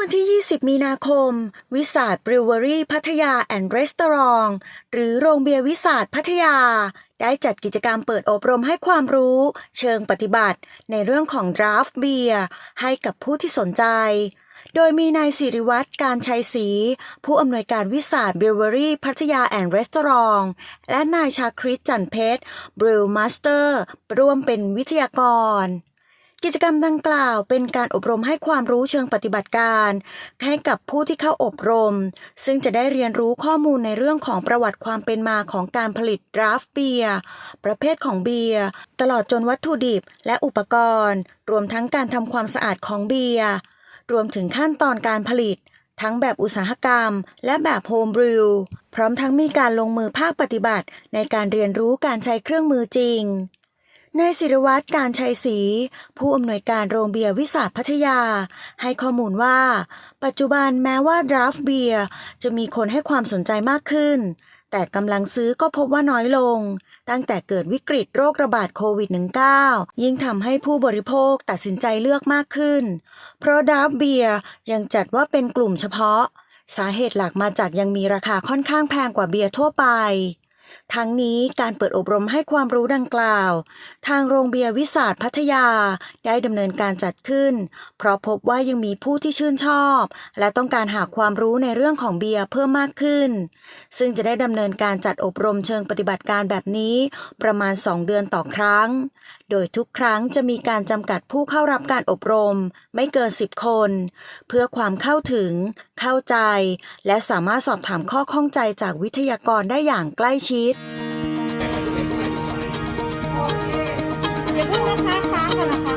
วันที่ 20 มีนาคม วิสาทบริวเวอรี่พัทยาแอนด์รีสตอรองหรือโรงเบียร์วิสาทพัทยา ได้จัดกิจกรรมเปิดอบรมให้ความรู้ เชิงปฏิบัติ ในเรื่องของดราฟต์เบียร์ให้กับผู้ที่สนใจ โดยมีนายสิริวัตรการชัยศรีผู้อำนวยการวิสาทบริวเวอรี่พัทยาแอนด์รีสตอรองและนายชาคริสจันเพชรบริวมาสเตอร์ร่วมเป็นวิทยากร กิจกรรมดังกล่าวเป็นการอบรมให้ความรู้เชิงปฏิบัติการ ให้กับผู้ที่เข้าอบรม ซึ่งจะได้เรียนรู้ข้อมูลในเรื่องของประวัติความเป็นมาของการผลิตดราฟต์เบียร์ประเภทของเบียร์ตลอดจนวัตถุดิบและอุปกรณ์ รวมทั้งการทำความสะอาดของเบียร์รวมถึงขั้นตอนการผลิต ทั้งแบบอุตสาหกรรม และแบบโฮมบริวพร้อมทั้งมีการลงมือภาคปฏิบัติในการเรียนรู้การใช้เครื่องมือจริง นายศิรวัตรการชัยศรีผู้อำนวยการโรงเบียร์วิสาทพัทยา ให้ข้อมูลว่า ปัจจุบันแม้ว่าดราฟเบียร์จะมีคนให้ความสนใจมากขึ้น แต่กำลังซื้อก็พบว่าน้อยลง ตั้งแต่เกิดวิกฤตโรคระบาดโควิด -19 ยิ่งทำให้ผู้บริโภคตัดสินใจเลือกมากขึ้น เพราะดราฟเบียร์ยังจัดว่าเป็นกลุ่มเฉพาะ สาเหตุหลักมาจากยังมีราคาค่อนข้างแพงกว่าเบียร์ทั่วไป ทั้งนี้การเปิดอบรมให้ความรู้ดังกล่าว ทางโรงเบียร์วิสาทพัทยาได้ดำเนินการจัดขึ้น เพราะพบว่ายังมีผู้ที่ชื่นชอบ และต้องการหาความรู้ในเรื่องของเบียร์เพิ่มมากขึ้น ซึ่งจะได้ดำเนินการจัดอบรมเชิงปฏิบัติการแบบนี้ ประมาณ 2 เดือนต่อครั้งโดยทุกครั้งจะมีการจำกัดผู้เข้ารับการอบรม ไม่เกิน 10 คน เพื่อความเข้าถึง เข้าใจ และสามารถสอบถามข้อข้องใจจากวิทยากรได้อย่างใกล้ชิดอย่าเพิ่งนะคะช้าค่ะนะคะ